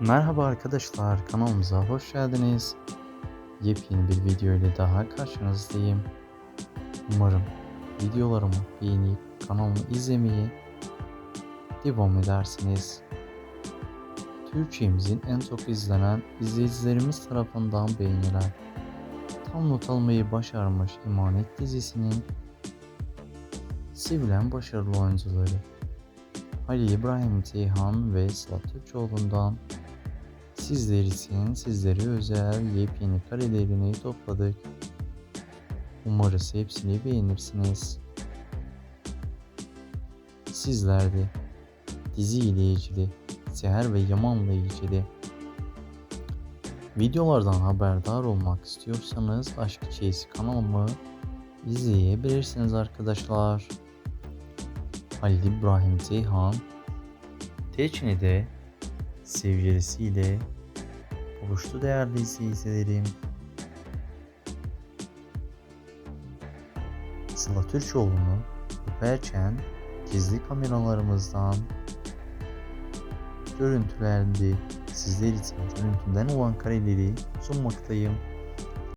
Merhaba arkadaşlar, kanalımıza hoş geldiniz. Yepyeni bir video ile daha karşınızdayım. Umarım videolarımı beğenip kanalımı izlemeyi devam edersiniz. Türkçemizin en çok izlenen izleyicilerimiz tarafından beğenilen tam not almayı başarmış İmanet dizisinin sevilen başarılı oyuncuları Ali İbrahim Ceyhan ve Sıla Türkçoğlu'ndan sizler için sizlere özel yepyeni karelerini topladık. Umarız hepsini beğenirsiniz. Sizler de dizi ile ilgili, Seher ve Yaman'la ilgili videolardan haberdar olmak istiyorsanız Aşk Çeyiz kanalımı izleyebilirsiniz arkadaşlar. Halil İbrahim Ceyhan Teçne'de sevgilisiyle buluştu değerli izleyicilerim. Sıla Türkoğlu'nu öperken gizli kameralarımızdan görüntülendi. Sizler için görüntüden olan kareleri sunmaktayım.